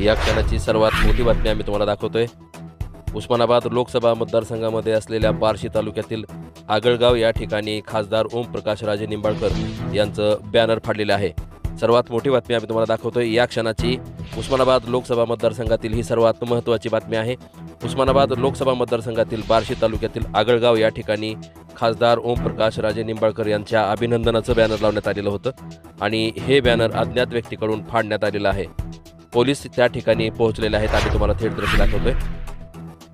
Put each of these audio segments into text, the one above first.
या क्षणाची सर्वात मोठी बातमी आम्ही तुम्हाला दाखवतोय. उस्मानाबाद लोकसभा मतदारसंघामध्ये असलेल्या बार्शी तालुक्यातील आगळगाव या ठिकाणी खासदार ओमप्रकाश राजे निंबाळकर यांचं बॅनर फाडलेलं आहे. सर्वात मोठी बातमी आम्ही तुम्हाला दाखवतोय. या क्षणाची उस्मानाबाद लोकसभा मतदारसंघातील ही सर्वात महत्त्वाची बातमी आहे. उस्मानाबाद लोकसभा मतदारसंघातील बार्शी तालुक्यातील आगळगाव या ठिकाणी खासदार ओमप्रकाश राजे निंबाळकर यांच्या अभिनंदनाचं बॅनर लावण्यात आलेलं होतं आणि हे बॅनर अज्ञात व्यक्तीकडून फाडण्यात आलेलं आहे. पोलीस त्या ठिकाणी पोहोचलेले आहेत. आम्ही तुम्हाला थेट दृश्य दाखवतोय.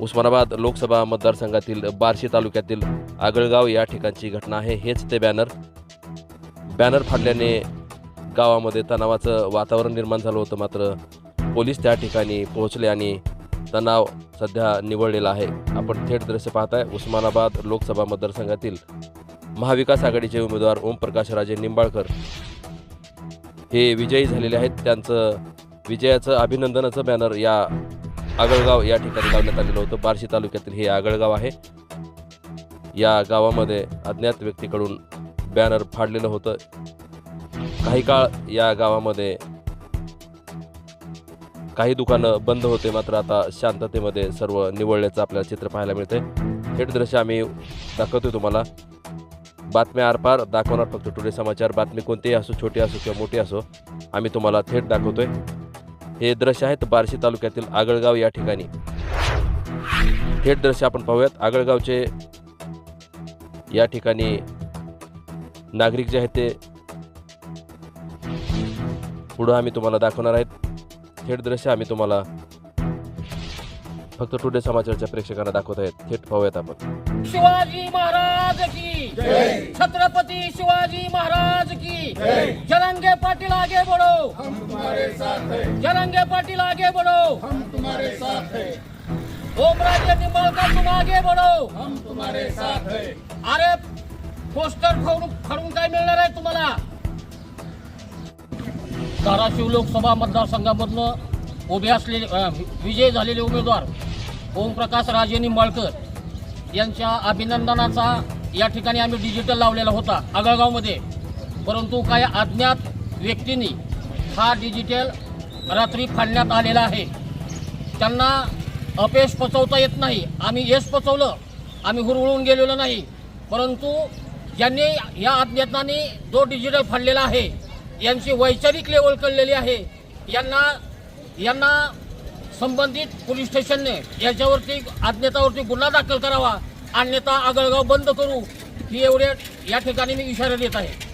उस्मानाबाद लोकसभा मतदारसंघातील बार्शी तालुक्यातील आगळगाव या ठिकाणची घटना आहे. हेच ते बॅनर. बॅनर फाडल्याने गावामध्ये तणावाचं वातावरण निर्माण झालं होतं. मात्र पोलीस त्या ठिकाणी पोहोचले आणि तणाव सध्या निवडलेला आहे. आपण थेट दृश्य पाहताय. उस्मानाबाद लोकसभा मतदारसंघातील महाविकास आघाडीचे उमेदवार ओमप्रकाश राजे निंबाळकर हे विजयी झालेले आहेत. त्यांचं विजयाचं अभिनंदनाचं बॅनर या आगळगाव या ठिकाणी लावण्यात आलेलं होतं. बार्शी तालुक्यातील हे आगळगाव आहे. या गावामध्ये अज्ञात व्यक्तीकडून बॅनर फाडलेलं होतं. काही काळ या गावामध्ये काही दुकानं बंद होते. मात्र आता शांततेमध्ये सर्व निवडल्याचं आपल्याला चित्र पाहायला मिळतंय. थेट दृश्य आम्ही दाखवतोय तुम्हाला. बातम्या आरपार दाखवणार फक्त टुडे समाचार. बातमी कोणतीही असो छोटी असो किंवा मोठी असो आम्ही तुम्हाला थेट दाखवतोय. हे दृश्य आहेत बार्शी तालुक्यातील आगळगाव या ठिकाणी. थेट दृश्य आपण पाहूयात. आगळगावचे या ठिकाणी नागरिक जे आहेत ते पुढं आम्ही तुम्हाला दाखवणार आहेत. थेट दृश्य आम्ही तुम्हाला फक्त टुडे समाचारच्या प्रेक्षकांना दाखवत आहेत. थेट पाहूयात आपण. शिवाजी महाराज की छत्रपती शिवाजी महाराज की जलंगे पाटील आगे बढ़ो हम तुम्हारे साथ हैं जरंगे पाटिल आगे बढ़ो। हम तुम्हारे साथ हैं ओमराजे निंबाळकर तुम आगे बढ़ो। हम तुम्हारे साथ हैं अरे पोस्टर फाडून फाडून काय मिळणार आहे तुम्हाला? धाराशिव लोकसभा मतदारसंघामधनं उभे असलेले विजय झालेले उमेदवार ओमप्रकाश राजे निंबाळकर यांच्या अभिनंदनाचा या ठिकाणी आम्ही डिजिटल लावलेला होता आगळगावमध्ये परंतु काही अज्ञात व्यक्तींनी हा डिजिटल रात्री फाडण्यात आलेला आहे. त्यांना अपयश पचवता येत नाही. आम्ही यश पचवलं. आम्ही हुरहुळून गेलेलो नाही. परंतु ज्यांनी या अज्ञाताने जो डिजिटल फाडलेला आहे यांची वैचारिक लेवल कळलेली आहे. यांना यांना संबंधित पोलीस स्टेशनने याच्यावरती अज्ञातावरती गुन्हा दाखल करावा. अन्यथा आगळगाव बंद करू. ही एवढे या ठिकाणी मी इशारा देत आहे.